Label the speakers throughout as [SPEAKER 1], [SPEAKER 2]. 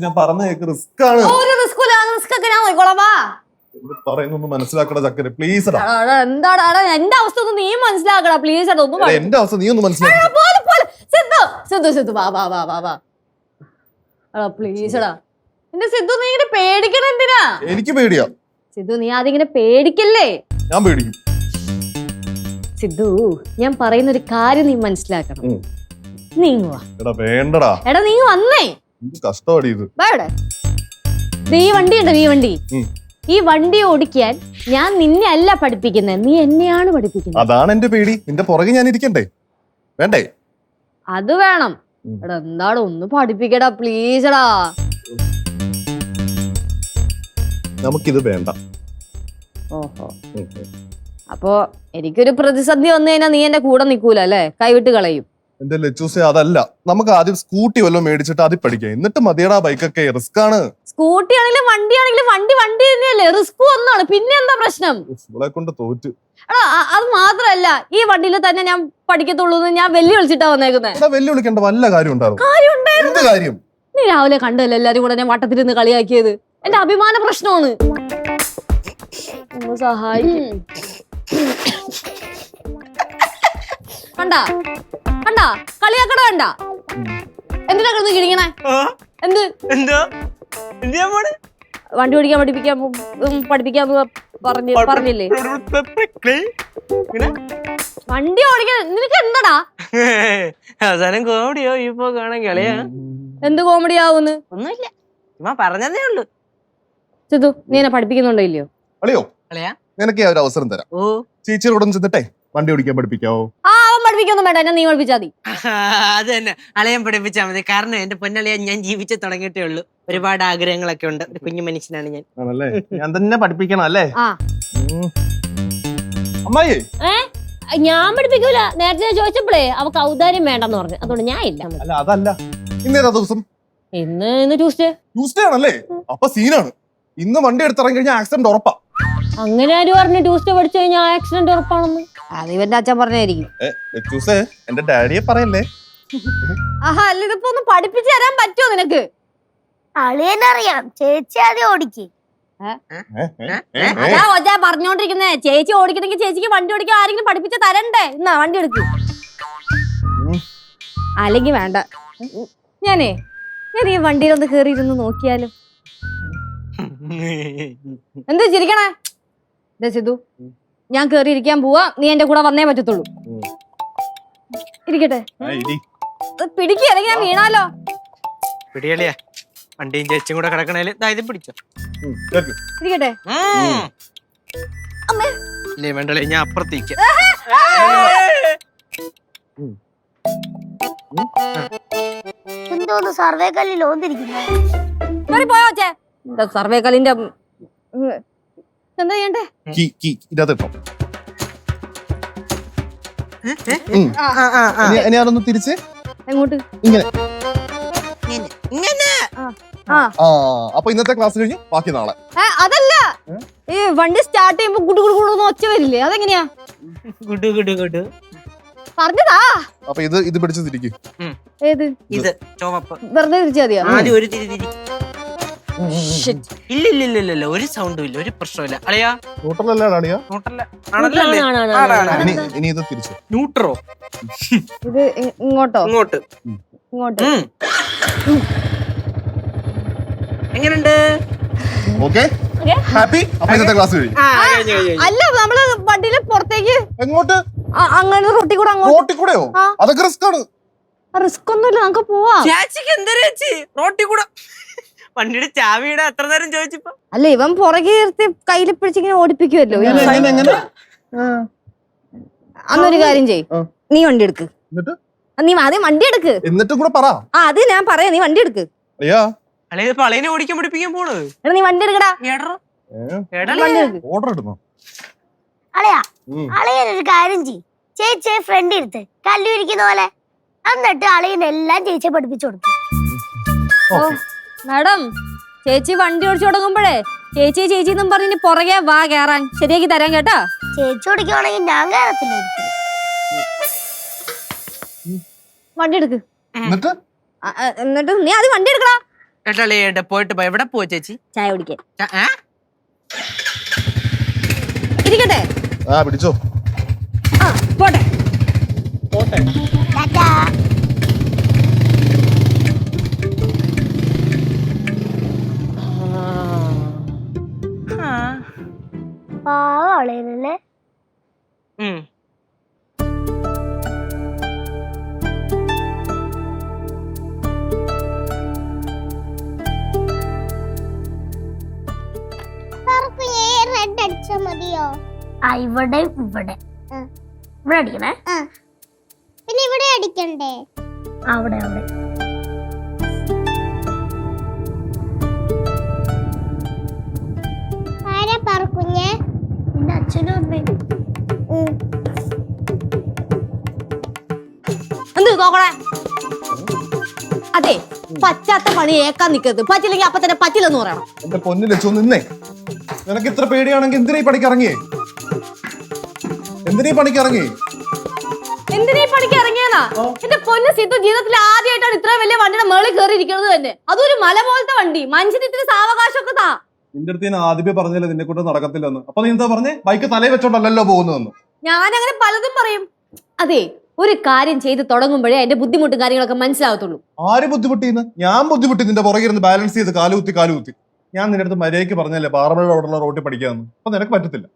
[SPEAKER 1] ഞാൻ പറഞ്ഞ cake risk ആണ്.
[SPEAKER 2] ഒരു റിസ്ക് ഇല്ല റിസ്ക് ഒക്കെ ഞാൻ നോക്കിക്കോളാം വാ.
[SPEAKER 1] പറയുന്നൊന്ന് മനസ്സിലാക്കട ചക്കര പ്ലീസ് എടാ.
[SPEAKER 2] എടാ, എടാ, എന്താടാ എടാ, എന്റെ അവസ്ഥ ഒന്ന് നീ മനസ്സിലാക്കടാ പ്ലീസ്
[SPEAKER 1] എന്റെ അവസ്ഥ നീ ഒന്ന്
[SPEAKER 2] എന്റെ സിദ്ധു നീ ഇങ്ങനെ പേടിക്കണ എന്തിനാ?
[SPEAKER 1] എനിക്ക് പേടിയാ.
[SPEAKER 2] സിദ്ധു നീ അതിങ്ങനെ പേടിക്കല്ലേ?
[SPEAKER 1] ഞാൻ പേടിക്കും.
[SPEAKER 2] സിദ്ധു ഞാൻ പറയുന്ന ഒരു കാര്യം നീ മനസ്സിലാക്കണം.
[SPEAKER 1] എടാ വേണ്ടടാ.
[SPEAKER 2] എടാ നീ വന്നേ.
[SPEAKER 1] കഷ്ടമാടി ഇത്.
[SPEAKER 2] ഈ വണ്ടി ഉണ്ട് ഈ വണ്ടി. ഈ വണ്ടി ഓടിക്കാൻ ഞാൻ നിന്നെ അല്ല പഠിപ്പിക്കുന്നത് നീ എന്നെയാണ് പഠിപ്പിക്കുന്നത്
[SPEAKER 1] അതാണ് എന്റെ പേടി. നിന്റെ പുറകെ ഞാൻ ഇരിക്കണ്ടേ? വേണ്ടേ?
[SPEAKER 2] അത് വേണം. എടാ എന്താണ് ഒന്ന് പഠിപ്പിക്കടാ പ്ലീസ്
[SPEAKER 1] നമുക്കിത് വേണ്ട.
[SPEAKER 2] ഓഹോ. അപ്പോ എനിക്കൊരു പ്രതിസന്ധി വന്നു കഴിഞ്ഞാൽ നീ എന്റെ കൂടെ നിൽക്കൂല അല്ലേ? കൈവിട്ട് കളയും.
[SPEAKER 1] എന്റെ ലച്ചൂസെ? അതല്ല. നമുക്ക് ആദ്യം സ്കൂട്ടി വല്ലതും മേടിച്ചിട്ട് അതിൽ പഠിക്കാം. എന്നിട്ട് മതിയടാ ബൈക്കൊക്കെ. റിസ്ക് ആണ്
[SPEAKER 2] സ്കൂട്ടി ആണെങ്കിലും വണ്ടി ആണെങ്കിലും വണ്ടി വണ്ടി തന്നെയല്ലേ. റിസ്ക് ഒന്നാണ് പിന്നെ എന്താ പ്രശ്നം?
[SPEAKER 1] ഇവളെ കൊണ്ട് തോറ്റ്.
[SPEAKER 2] എടാ അത് മാത്രല്ല ഈ വണ്ടിയിൽ തന്നെ ഞാൻ പഠിക്കത്തുള്ളൂ എന്ന് ഞാൻ വെല്ലു വിളിച്ചിട്ടാ വന്നേക്കുന്നത്
[SPEAKER 1] വെല്ലു വിളിക്കേണ്ട വല്ല കാര്യം ഉണ്ടാവും. കാര്യം
[SPEAKER 2] നീ രാവിലെ കണ്ടല്ലോ എല്ലാരും കൂടെ ഞാൻ വട്ടത്തിരുന്ന് കളിയാക്കിയത്? എന്റെ അഭിമാന പ്രശ്നമാണ്. സഹായിക്കും. കണ്ടാ? കണ്ടാ? കളിയാക്കട വേണ്ട എന്തിനാ കിടന്ന് കിഴിക്കണേ എന്ത്?
[SPEAKER 3] എന്തോ? എന്ത് ചെയ്യാൻ പോണ്?
[SPEAKER 2] വണ്ടി ഓടിക്കാൻ പഠിപ്പിക്കാൻ പഠിപ്പിക്കാൻ പറഞ്ഞു പറഞ്ഞില്ലേ? വണ്ടി ഓടിക്കാൻ നിനക്ക് എന്താടാ?
[SPEAKER 3] അവസാനം കോമഡിയോ ഇപ്പൊ കാണാൻ കളിയാ.
[SPEAKER 2] എന്ത് കോമഡി ആവുന്ന്?
[SPEAKER 3] ഒന്നുമില്ല. ചുമ്മാ പറഞ്ഞതേ ഉള്ളു.
[SPEAKER 2] ചിതു നീ എന്നെ പഠിപ്പിക്കുന്നുണ്ടോ ഇല്ലയോ?
[SPEAKER 1] അളിയോ
[SPEAKER 3] കളിയാ
[SPEAKER 1] നിനക്ക് ഞാൻ ഒരു അവസരം തരാം.
[SPEAKER 3] ഓ.
[SPEAKER 1] ചേച്ചിയോടും ചെന്നിട്ടേ വണ്ടി ഓടിക്കാൻ പഠിപ്പിക്കാവോ?
[SPEAKER 2] ആ പഠിപ്പിക്കൊന്നും വേണ്ട എന്നെ നീ പഠിപ്പിച്ചാ മതി.
[SPEAKER 3] അത് തന്നെ. അളയൻ പഠിപ്പിച്ചാൽ മതി. കാരണം എന്റെ പൊന്നളിയ ഞാൻ ജീവിച്ചു തുടങ്ങിയിട്ടേ ഉള്ളൂ. ഒരുപാട് ആഗ്രഹങ്ങളൊക്കെ ഉണ്ട്. ഒരു കുഞ്ഞു മനുഷ്യനാണ് ഞാൻ.
[SPEAKER 1] ആണല്ലേ? ഞാൻ തന്നെ പഠിപ്പിക്കണം അല്ലേ?
[SPEAKER 2] ആ.
[SPEAKER 1] ഉം. അമ്മായി.
[SPEAKER 2] ഞാൻ പഠിപ്പിക്കൂല. നേരത്തെ ഞാൻ ചോദിച്ചപ്പോഴേ അവക്ക് ഔദാര്യം വേണ്ടെന്ന് പറഞ്ഞു. അതുകൊണ്ട് ഞാൻ ഇല്ല.
[SPEAKER 1] അല്ല അതല്ല. ഇന്നേതാ ദിവസം?
[SPEAKER 2] ഇന്ന് ഇന്ന് ട്യൂസ്ഡേ.
[SPEAKER 1] ട്യൂസ്ഡേ ആണല്ലേ? അപ്പൊ സീനാണ്. ഇന്ന് വണ്ടി എടുത്തിറങ്ങി കഴിഞ്ഞാൽ ആക്സിഡന്റ് ഉറപ്പാ.
[SPEAKER 2] അങ്ങനെ ആര് പറഞ്ഞു ട്യൂസ്ഡേ പഠിച്ചു കഴിഞ്ഞാൽ ആക്സിഡന്റ് ഉറപ്പാണെന്ന്? അത് ഇവന്റെ അച്ഛൻ പറഞ്ഞായിരിക്കും.
[SPEAKER 1] ട്യൂസ്ഡേ എന്റെ ഡാഡിയെ പറയല്ലേ?
[SPEAKER 2] ആഹാ അല്ല ഇതിപ്പോ ഒന്ന് പഠിപ്പിച്ചു തരാൻ പറ്റുമോ നിനക്ക്?
[SPEAKER 4] അളിയനറിയാം ചേച്ചി ആദ്യം ഓടിക്ക്.
[SPEAKER 2] അതാ ഒജാ പറഞ്ഞോണ്ടിരിക്കുന്നേ. ചേച്ചി ഓടിക്കണെങ്കിൽ ചേച്ചിക്ക് വണ്ടി ഓടിക്കാൻ ആരെങ്കിലും പഠിപ്പിച്ച് തരണ്ടേ? എന്നാ വണ്ടി എടുക്ക്.
[SPEAKER 1] അല്ലെങ്കി
[SPEAKER 2] അല്ലെങ്കിൽ വേണ്ട. ഞാനേ ഞാൻ ഈ വണ്ടിയിൽ ഒന്ന് കേറി ഇരുന്ന് നോക്കിയാലും എന്താ ചിരിക്കണേ? ദേ സിധു ഞാൻ കേറി ഇരിക്കാൻ പോവാ. നീ എന്റെ കൂടെ വന്നേ പറ്റത്തുള്ളൂ. ഇരിക്കട്ടെ. പിടിക്കുക അല്ലെങ്കിൽ ഞാൻ വീണാലോ?
[SPEAKER 3] പിടിയളിയാ വണ്ടിയും ചേച്ചിയും കൂടെ കിടക്കണേൽ. ധൈര്യം പിടിച്ചോ.
[SPEAKER 2] ഇരിക്കട്ടെ. അമ്മേ.
[SPEAKER 3] ഇല്ലേ വേണ്ടല്ലേ ഞാൻ അപ്പുറത്തേക്ക്.
[SPEAKER 4] എന്തോന്ന് സർവേ കല്ലിൽ ഓന്തിരിക്കുന്നു?
[SPEAKER 2] സർവേ കലിന്റെ എന്താ ചെയ്യണ്ടേ?
[SPEAKER 1] കീ കീ ഇതിനകത്ത് ഇട്ടോ
[SPEAKER 3] ഏ? ആ, ആ, ആ, ആ.
[SPEAKER 1] ഇനി- അതൊന്ന് തിരിച്ച്?
[SPEAKER 2] എങ്ങോട്ട്?
[SPEAKER 1] ഇങ്ങനെ.
[SPEAKER 3] ഇങ്ങനെ.
[SPEAKER 2] ആ
[SPEAKER 1] ആ. അപ്പൊ ഇന്നത്തെ ക്ലാസ് കഴിഞ്ഞു ബാക്കി നാളെ.
[SPEAKER 2] അതല്ല. ഈ വണ്ടി സ്റ്റാർട്ട് ചെയ്യുമ്പോ കുടു കുടു കുടു ഒച്ച വരില്ലേ? അതെങ്ങനെയാ?
[SPEAKER 3] ഗുഡു ഗുഡു ഗുഡു.
[SPEAKER 2] പറഞ്ഞതാ?
[SPEAKER 1] അപ്പൊ ഇത് ഇത് പിടിച്ചു തിരിക്കും.
[SPEAKER 2] ഏത്?
[SPEAKER 3] ഇത്
[SPEAKER 2] വെറുതെ തിരിച്ചാ മതിയോ?
[SPEAKER 3] ആദ്യം ഒരു തിരി തിരി.
[SPEAKER 2] Shit.
[SPEAKER 3] ഇല്ല ഇല്ല ഇല്ല ഇല്ല ഒരു സൗണ്ടും ഇല്ല. ഒരു പ്രശ്നമില്ല അളിയാ.
[SPEAKER 1] ന്യൂട്രലല്ലേ ഡാഡിയ
[SPEAKER 3] ന്യൂട്രല്ല ആണല്ലോ? അല്ലേ?
[SPEAKER 2] ആണ്, ആണ്,
[SPEAKER 3] ആണ്,
[SPEAKER 2] ആണ്,
[SPEAKER 3] ആണ്.
[SPEAKER 1] ഇനി ഇനി ഇത് തിരിച്ചു.
[SPEAKER 3] ന്യൂട്രോ
[SPEAKER 2] ഇത് ഇ- ഇങ്ങോട്ടോ?
[SPEAKER 3] ഇങ്ങോട്ട്.
[SPEAKER 2] ഇങ്ങോട്ട്.
[SPEAKER 3] ഉം. എങ്ങനുണ്ട്?
[SPEAKER 1] Okay
[SPEAKER 2] Okay.
[SPEAKER 1] ഹാപ്പി അപ്പൊ ഇന്നത്തെ ക്ലാസ് കഴിഞ്ഞു.
[SPEAKER 3] ആ, കഴിഞ്ഞു, കഴിഞ്ഞു, കഴിഞ്ഞു.
[SPEAKER 2] അല്ല നമ്മൾ വണ്ടിയിൽ പുറത്തേക്ക്
[SPEAKER 1] എങ്ങോട്ട്?
[SPEAKER 2] അ- അങ്ങനെ റൊട്ടി കൂടെ അങ്ങോട്ട്.
[SPEAKER 1] റോട്ടിൽ കൂടെയോ?
[SPEAKER 2] ആ.
[SPEAKER 1] അതൊക്കെ റിസ്ക് ആണ്.
[SPEAKER 2] റിസ്ക് ഒന്നുമില്ല നമുക്ക് പോവാ.
[SPEAKER 3] ചേച്ചിക്ക് എന്താ ചേച്ചി? റോട്ടി കൂടെ. വണ്ടിയുടെ ചാവിയുടെ എത്ര നേരം ചോദിച്ചപ്പോ
[SPEAKER 2] അല്ല ഇവൻ പുറകെ നിർത്തി കയ്യിൽ പിടിച്ചിങ്ങനെ ഓടിപ്പിക്കുമല്ലോ
[SPEAKER 1] എങ്ങനെ, എങ്ങനെ, എങ്ങനെ?
[SPEAKER 2] അന്നൊരു കാര്യം ചെയ് നീ വണ്ടി എടുക്ക്. നീ ആദ്യം വണ്ടി എടുക്ക്.
[SPEAKER 1] എന്നിട്ടും കൂടെ പറ.
[SPEAKER 2] ആ അത് ഞാൻ പറയാം. നീ വണ്ടി എടുക്ക്.
[SPEAKER 3] പളയനെ ഓടിക്കാൻ പഠിപ്പിക്കാൻ പോണത്.
[SPEAKER 2] എടാ നീ വണ്ടി എടുക്കടാ.
[SPEAKER 1] ഓർഡർ ഇടുന്നു?
[SPEAKER 4] അളിയാ. ഒരു കാര്യം ചെയ് ചേച്ചിയെ ഫ്രണ്ട് എടുത്ത് കല്ലൂരിക്കുന്ന പോലെ. എന്നിട്ട് അളിയനെല്ലാം ചേച്ചിയെ പഠിപ്പിച്ചു കൊടുത്തു.
[SPEAKER 2] മാഡം ചേച്ചി വണ്ടി ഓടിച്ചു തുടങ്ങുമ്പോഴേ ചേച്ചി ചേച്ചി എന്നും പറഞ്ഞ് പുറകെ വാ കേറാൻ. ശരിയാക്കി തരാൻ കേട്ടോ.
[SPEAKER 4] ചേച്ചി ഓടിക്കുവാണെങ്കിൽ ഞാൻ കേറത്തില്ല.
[SPEAKER 2] വണ്ടി എടുക്ക്.
[SPEAKER 1] എന്നിട്ട്?
[SPEAKER 2] നീ അത് വണ്ടി എടുക്കടാ.
[SPEAKER 3] പോയിട്ട് പോ. എവിടെ പോവാ ചേച്ചി?
[SPEAKER 2] ചായ കുടിക്കാൻ.
[SPEAKER 3] ച- ഏ?
[SPEAKER 2] ഇരിക്കട്ടെ.
[SPEAKER 1] ആ പിടിച്ചോ.
[SPEAKER 2] ആ പോട്ടെ.
[SPEAKER 4] ടാറ്റാ. പാവം അളിയനല്ലേ
[SPEAKER 3] ഉം.
[SPEAKER 5] റെഡ് അടിച്ചാ മതിയോ?
[SPEAKER 4] ആ ഇവിടെ. ഇവിടെ ഇവിടെ അടിക്കണേ.
[SPEAKER 5] പിന്നെ ഇവിടെ അടിക്കണ്ടേ?
[SPEAKER 4] അവിടെ അവിടെ. അച്ഛനും അമ്മയും
[SPEAKER 2] എന്ത് നോക്കണേ? അതെ പറ്റാത്ത പണി ഏക്കാൻ നിക്കരുത്. പറ്റില്ലെങ്കിൽ അപ്പൊ തന്നെ പറ്റില്ലെന്ന് പറയണം.
[SPEAKER 1] എന്റെ പൊന്നു ലച്ചു നിന്നേ. നിനക്ക് ഇത്ര പേടിയാണെങ്കിൽ എന്തിനാ ഈ പണിക്ക് ഇറങ്ങിയേ? എന്തിനാ ഈ പണിക്ക് ഇറങ്ങി
[SPEAKER 2] എന്തിനാ ഈ പണിക്ക് ഇറങ്ങിയെന്നാ? എന്റെ പൊന്ന് സിദ്ധു ജീവിതത്തിൽ ആദ്യമായിട്ടാണ് ഇത്ര വലിയ വണ്ടിയുടെ മേളിൽ കയറി ഇരിക്കുന്നത് തന്നെ. അതൊരു മല പോലത്തെ വണ്ടി. മനുഷ്യന് ഇത്തിരി സാവകാശമൊക്കെ താ.
[SPEAKER 1] നിന്റെ അടുത്ത് ഞാൻ ആദ്യമേ പറഞ്ഞില്ല നിന്നെ കൊണ്ട് നടക്കത്തില്ലെന്ന്? അപ്പൊ നീ എന്താ പറഞ്ഞേ? ബൈക്ക് തലയിൽ വെച്ചോണ്ടല്ലോ പോകുന്നതെന്ന്.
[SPEAKER 2] ഞാൻ അങ്ങനെ പലതും പറയും. അതെ ഒരു കാര്യം ചെയ്ത് തുടങ്ങുമ്പോഴേ അതിന്റെ ബുദ്ധിമുട്ടും കാര്യങ്ങളൊക്കെ മനസ്സിലാവത്തുള്ളൂ.
[SPEAKER 1] ആര് ബുദ്ധിമുട്ടിന്ന്? ഞാൻ ബുദ്ധിമുട്ടി നിന്റെ പുറകെ ഇരുന്ന് ബാലൻസ് ചെയ്ത് കാലുകുത്തി കാലുകുത്തി ഞാൻ നിന്റെ അടുത്ത് മര്യാദയ്ക്ക് പറഞ്ഞല്ലേ പാറമഴ അവിടെയുള്ള റോട്ടിൽ പഠിക്കാമെന്ന്. അപ്പൊ നിനക്ക് പറ്റത്തില്ല.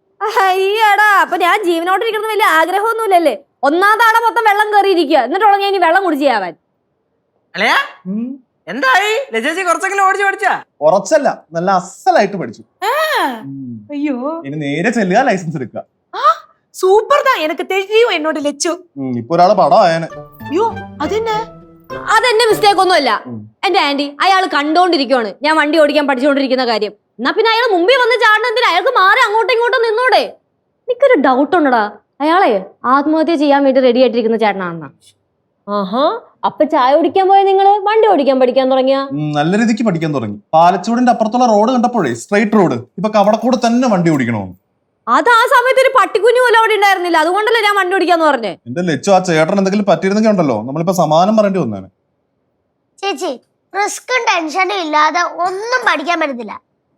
[SPEAKER 2] അയ്യടാ അപ്പൊ ഞാൻ ജീവനോട്ടിരിക്കുന്ന വലിയ ആഗ്രഹമൊന്നുമില്ലല്ലേ? ഒന്നാം തവണ മൊത്തം വെള്ളം കയറിയിരിക്കുക എന്നിട്ട് ഞാൻ ഇനി വെള്ളം കുടിച്ചു ചെയ്യാവാൻ
[SPEAKER 3] അളയാ? എന്തായി? ലജേജി കുറച്ചെങ്കിലും ഓടിച്ചു പഠിച്ചാ?
[SPEAKER 1] കുറച്ചല്ല നല്ല അസലായിട്ട് പഠിച്ചു.
[SPEAKER 6] അയ്യോ.
[SPEAKER 1] ഇനി നേരെ ചെല്ലുക ലൈസൻസ് എടുക്കുക.
[SPEAKER 6] സൂപ്പർ താ എനിക്ക് തെറ്റിയോ എന്നോട്
[SPEAKER 1] ലച്ചു. ഇപ്പൊ ഒരാൾ പടം
[SPEAKER 6] അയ്യോ അതെന്നെ?
[SPEAKER 2] അതെന്നെ മിസ്റ്റേക്ക് ഒന്നുമല്ല. എന്റെ ആന്റി അയാൾ കണ്ടോണ്ടിരിക്കുവാണ്. ഞാൻ വണ്ടി ഓടിക്കാൻ പഠിച്ചുകൊണ്ടിരിക്കുന്ന കാര്യം. എന്നാ പിന്നെ അയാൾ മുമ്പേ വന്ന് ചാടണത്തിന് അയാൾക്ക് മാറി അങ്ങോട്ടും ഇങ്ങോട്ടും നിന്നോടെ. എനിക്കൊരു ഡൗട്ട് ഉണ്ടടാ. അയാളെ ആത്മഹത്യ ചെയ്യാൻ വേണ്ടി റെഡി ആയിട്ടിരിക്കുന്ന ചേട്ടനാണെന്നാ. ആഹാ. അപ്പൊ ചായ കുടിക്കാൻ പോയ നിങ്ങൾ? വണ്ടി ഓടിക്കാൻ പഠിക്കാൻ തുടങ്ങിയ?
[SPEAKER 1] നല്ല രീതിക്ക് പഠിക്കാൻ തുടങ്ങി. പാലച്ചൂടിന്റെ അപ്പുറത്തുള്ള റോഡ് കണ്ടപ്പോഴേ സ്ട്രൈറ്റ് റോഡ് ഇപ്പൊ കൂടെ തന്നെ വണ്ടി ഓടിക്കണോ
[SPEAKER 2] അത് ആ സമയത്ത് ഒരു പട്ടിക്കുഞ്ഞു പോലും അവിടെ ഉണ്ടായിരുന്നില്ല. അതുകൊണ്ടല്ലേ ഞാൻ വണ്ടി ഓടിക്കാന്ന് പറഞ്ഞേ.
[SPEAKER 1] എന്റെ ലച്ചു ആ ചേട്ടൻ എന്തെങ്കിലും പറ്റിയിരുന്നെങ്കിൽ ഉണ്ടല്ലോ. നമ്മളിപ്പോ സമാനം പറയേണ്ടി വന്നേനെ.
[SPEAKER 4] ചേച്ചി റിസ്കും ടെൻഷനും ഇല്ലാതെ ഒന്നും പഠിക്കാൻ പറ്റത്തില്ല.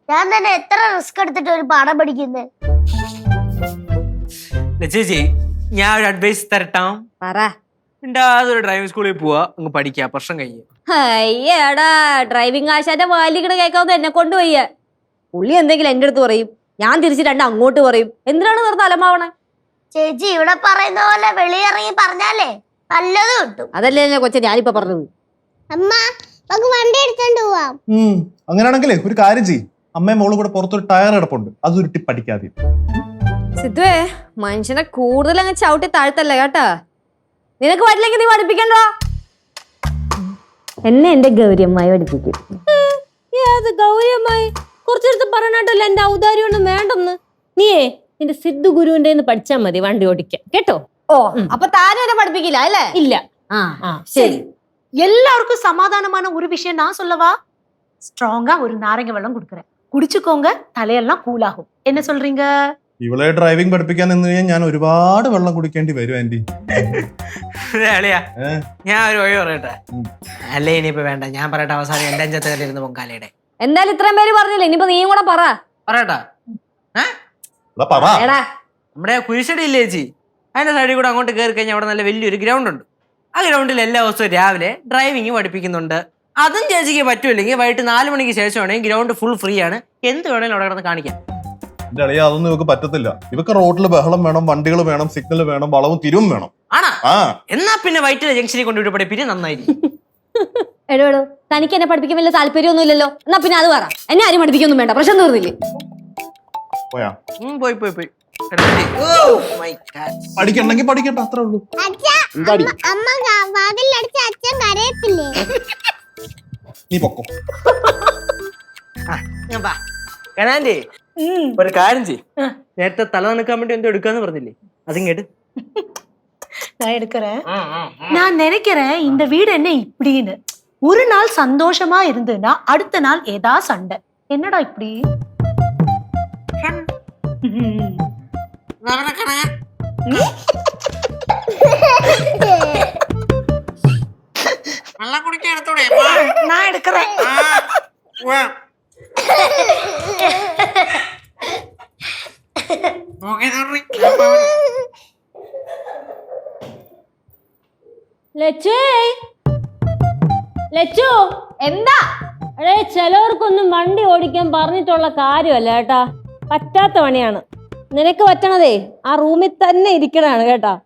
[SPEAKER 4] ഞാൻ തന്നെ എത്ര റിസ്ക് എടുത്തിട്ട് ഒരു പാഠം പഠിക്കുന്നത്
[SPEAKER 3] ചേച്ചി ഞാൻ ഒരു അഡ്വൈസ് തരട്ടാം.
[SPEAKER 2] പറ.
[SPEAKER 3] ഉണ്ടാതൊരു ഡ്രൈവിംഗ് സ്കൂളിൽ പോവാ അങ്ങ് പഠിക്കുക പ്രശ്നം കഴിയും
[SPEAKER 2] അയ്യടാ ഡ്രൈവിംഗ് ആശാന്റെ വാലിക്കണ കേൾക്കാവുന്ന എന്നെ കൊണ്ടുപോയ പുള്ളി എന്തെങ്കിലും എന്റെ അടുത്ത് പറയും ഞാൻ തിരിച്ച് രണ്ട് അങ്ങോട്ട് പറയും. എന്തിനാണ് വെറുതെ അലമാവണേ?
[SPEAKER 4] ചേച്ചി ഇവിടെ പറയുന്ന പോലെ വെളിയിറങ്ങി പറഞ്ഞാലേ നല്ലത് കിട്ടും.
[SPEAKER 2] അതല്ലേ എന്നെ കൊച്ചെ ഞാനിപ്പോ പറഞ്ഞത്.
[SPEAKER 5] അമ്മ നമുക്ക് വണ്ടി എടുത്തോണ്ട് പോവാം.
[SPEAKER 1] അങ്ങനെയാണെങ്കിൽ ഒരു കാര്യം ചെയ്യും. അമ്മയും മോളും കൂടെ പുറത്തൊരു ടയർ കിടപ്പുണ്ട്. അത് ഉരുട്ടി പഠിക്കാതെ.
[SPEAKER 2] സിദ്ധുവേ മനുഷ്യനെ കൂടുതൽ അങ്ങ് ചവിട്ടി താഴ്ത്തല്ലേ കേട്ടാ? നിനക്ക് പറ്റില്ലെങ്കിൽ നീ പഠിപ്പിക്കണ്ടോ എന്നെ എന്റെ ഗൗരിയമ്മായി പഠിപ്പിക്കും ഏത് ഗൗരിയമ്മായി കുറച്ചെടുത്ത് പറഞ്ഞിട്ടല്ല എന്റെ ഔദാര്യമൊന്നും വേണ്ടെന്ന്
[SPEAKER 7] നീയേ നിന്റെ സിദ്ധു ഗുരുവിന്റെ പഠിച്ചാ മതി വണ്ടി ഓടിക്കാൻ കേട്ടോ
[SPEAKER 2] ഓ അപ്പൊ താനും എന്നെ പഠിപ്പിക്കില്ല അല്ലേ
[SPEAKER 7] ഇല്ല
[SPEAKER 2] ആ
[SPEAKER 7] ആ
[SPEAKER 2] ശരി
[SPEAKER 6] எல்லாருக்கும் சமாதானமான ஒரு விஷயம் நான் சொல்லவா ஸ்ட்ராங்கா ஒரு நாரங்க வெள்ளம் கொடுக்குறேன் குடிச்சுக்கோங்க தலையெல்லாம் கூலாகும் என்ன சொல்றீங்க
[SPEAKER 1] ഇവളെ ഡ്രൈവിംഗ് പഠിപ്പിക്കാൻ നിന്ന് കഴിഞ്ഞാൽ ഞാൻ ഒരുപാട് വെള്ളം കുടിക്കേണ്ടി വരും ആന്റി.
[SPEAKER 3] ഞാൻ ഒരു വഴി പറയട്ടെ? അല്ല ഇനിയിപ്പോ വേണ്ട ഞാൻ പറയട്ടെ അവസാനം എന്റെ അഞ്ചത്തെ കല്ലിരുന്ന് പൊങ്കാലയുടെ.
[SPEAKER 2] എന്തായാലും ഇത്രയും പേര് പറഞ്ഞില്ല? ഇനിയിപ്പോ നീയും കൂടെ പറ.
[SPEAKER 3] പറയട്ടാ? നമ്മുടെ ആ കുഴിച്ചടി ഇല്ലേ ചേച്ചി? അതിന്റെ സൈഡിൽ കൂടെ അങ്ങോട്ട് കയറി കഴിഞ്ഞാൽ അവിടെ നല്ല വലിയൊരു ഗ്രൗണ്ട് ഉണ്ട്. ആ ഗ്രൗണ്ടിൽ എല്ലാ ദിവസവും രാവിലെ ഡ്രൈവിംഗ് പഠിപ്പിക്കുന്നുണ്ട്. അതും ചേച്ചിക്ക് പറ്റൂല്ലെങ്കിൽ വൈകിട്ട് നാല് മണിക്ക് ശേഷമാണെങ്കിൽ ഗ്രൗണ്ട് ഫുൾ ഫ്രീ ആണ്. എന്ത് വേണേലും അവിടെ കിടന്ന് കാണിക്കാം.
[SPEAKER 1] എന്റെ അളിയ അതൊന്നും ഇവക്ക് പറ്റത്തില്ല. ഇവക്ക് റോഡിൽ ബഹളം വേണം വണ്ടികൾ വേണം സിഗ്നൽ വേണം വളവും തിരിവും വേണം.
[SPEAKER 3] ആണോ?
[SPEAKER 1] ആ.
[SPEAKER 3] എന്നാ പിന്നെ വൈറ്റിലെ ജംഗ്ഷനിൽ കൊണ്ടുപോയി പിന്നെ നന്നായിരിക്കും.
[SPEAKER 2] എടോ എടോ തനിക്ക് എന്നെ പഠിപ്പിക്കാൻ വലിയ താല്പര്യമൊന്നും ഇല്ലല്ലോ എന്നാ പിന്നെ അത് പറ. എന്നെ ആരും പഠിപ്പിക്കൊന്നും വേണ്ട. പ്രശ്നം തീർന്നില്ലേ?
[SPEAKER 1] പോയാ?
[SPEAKER 3] ഉം, പോയി പോയി പോയി. ഓ, my God.
[SPEAKER 1] പഠിക്കണ്ടെങ്കിൽ പഠിക്കട്ടെ അത്രേ ഉള്ളൂ.
[SPEAKER 5] അച്ഛാ
[SPEAKER 1] എന്താടി
[SPEAKER 5] അമ്മ ഗ- വാതിലടച്ച് അച്ഛൻ കരയത്തില്ലേ?
[SPEAKER 1] നീ പൊക്കോ.
[SPEAKER 3] ഞാൻ വാ. കനാൻഡി ഒരു കാര്യം ചെയ് നേരത്തെ തല നനക്കാൻ വേണ്ടി എന്തോ എടുക്കാന്ന് പറഞ്ഞില്ലേ അതിങ്ങേട്ട്
[SPEAKER 6] நான் எடுக்கிறேன் நான் நினைக்கிறேன் இந்த வீடு என்ன இப்படின்னு ஒரு நாள் சந்தோஷமா இருந்ததுன்னா அடுத்த நாள் ஏதா சண்டை என்னடா இப்படி ம்.
[SPEAKER 3] വെള്ളം കുടിക്കാൻ എടുത്തോടെ
[SPEAKER 6] நான் எடுக்கிறேன்
[SPEAKER 7] ലച്ചേ? ലച്ചു?
[SPEAKER 2] എന്താ?
[SPEAKER 7] അടേ ചിലവർക്കൊന്നും വണ്ടി ഓടിക്കാൻ പറഞ്ഞിട്ടുള്ള കാര്യമല്ല കേട്ടാ. പറ്റാത്ത പണിയാണ്. നിനക്ക് പറ്റണതേ ആ റൂമിൽ തന്നെ ഇരിക്കണാണ് കേട്ടാ.